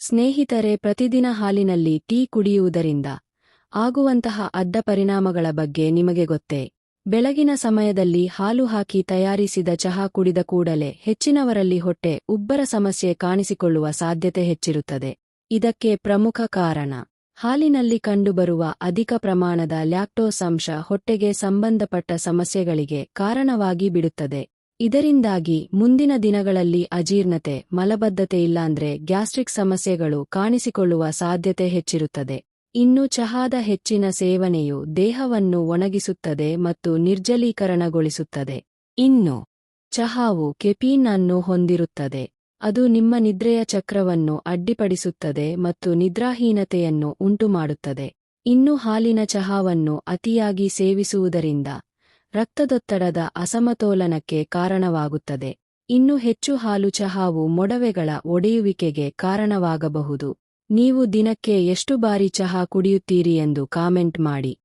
ಸ್ನೇಹಿತರೆ, ಪ್ರತಿದಿನ ಹಾಲಿನಲ್ಲಿ ಟೀ ಕುಡಿಯುವುದರಿಂದ ಆಗುವಂತಹ ಅಡ್ಡ ಪರಿಣಾಮಗಳ ಬಗ್ಗೆ ನಿಮಗೆ ಗೊತ್ತೇ? ಬೆಳಗಿನ ಸಮಯದಲ್ಲಿ ಹಾಲು ಹಾಕಿ ತಯಾರಿಸಿದ ಚಹಾ ಕುಡಿದ ಕೂಡಲೇ ಹೆಚ್ಚಿನವರಲ್ಲಿ ಹೊಟ್ಟೆ ಉಬ್ಬರ ಸಮಸ್ಯೆ ಕಾಣಿಸಿಕೊಳ್ಳುವ ಸಾಧ್ಯತೆ ಹೆಚ್ಚಿರುತ್ತದೆ. ಇದಕ್ಕೆ ಪ್ರಮುಖ ಕಾರಣ. ಹಾಲಿನಲ್ಲಿ ಕಂಡುಬರುವ ಅಧಿಕ ಪ್ರಮಾಣದ ಲ್ಯಾಕ್ಟೋಸ್ ಅಂಶ ಹೊಟ್ಟೆಗೆ ಸಂಬಂಧಪಟ್ಟ ಸಮಸ್ಯೆಗಳಿಗೆ ಕಾರಣವಾಗಿ ಬಿಡುತ್ತದೆ. ಇದರಿಂದಾಗಿ ಮುಂದಿನ ದಿನಗಳಲ್ಲಿ ಅಜೀರ್ಣತೆ ಮಲಬದ್ಧತೆ ಇಲ್ಲಾಂದ್ರೆ ಗ್ಯಾಸ್ಟ್ರಿಕ್ ಸಮಸ್ಯೆಗಳು ಕಾಣಿಸಿಕೊಳ್ಳುವ ಸಾಧ್ಯತೆ ಹೆಚ್ಚಿರುತ್ತದೆ. ಇನ್ನು ಚಹಾದ ಹೆಚ್ಚಿನ ಸೇವನೆಯು ದೇಹವನ್ನು ಒಣಗಿಸುತ್ತದೆ ಮತ್ತು ನಿರ್ಜಲೀಕರಣಗೊಳಿಸುತ್ತದೆ. ಇನ್ನು ಚಹಾವು ಕೆಪೀನ್ ಅನ್ನು ಹೊಂದಿರುತ್ತದೆ. ಅದು ನಿಮ್ಮ ನಿದ್ರೆಯ ಚಕ್ರವನ್ನು ಅಡ್ಡಿಪಡಿಸುತ್ತದೆ ಮತ್ತು ನಿದ್ರಾಹೀನತೆಯನ್ನು ಉಂಟುಮಾಡುತ್ತದೆ. ಇನ್ನು ಹಾಲಿನ ಚಹಾವನ್ನು ಅತಿಯಾಗಿ ಸೇವಿಸುವುದರಿಂದ ರಕ್ತದೊತ್ತಡದ ಅಸಮತೋಲನಕ್ಕೆ ಕಾರಣವಾಗುತ್ತದೆ. ಇನ್ನು ಹೆಚ್ಚು ಹಾಲು ಚಹಾವು ಮೊಡವೆಗಳ ಒಡೆಯುವಿಕೆಗೆ ಕಾರಣವಾಗಬಹುದು. ನೀವು ದಿನಕ್ಕೆ ಎಷ್ಟು ಬಾರಿ ಚಹಾ ಕುಡಿಯುತ್ತೀರಿ ಎಂದು ಕಾಮೆಂಟ್ ಮಾಡಿ.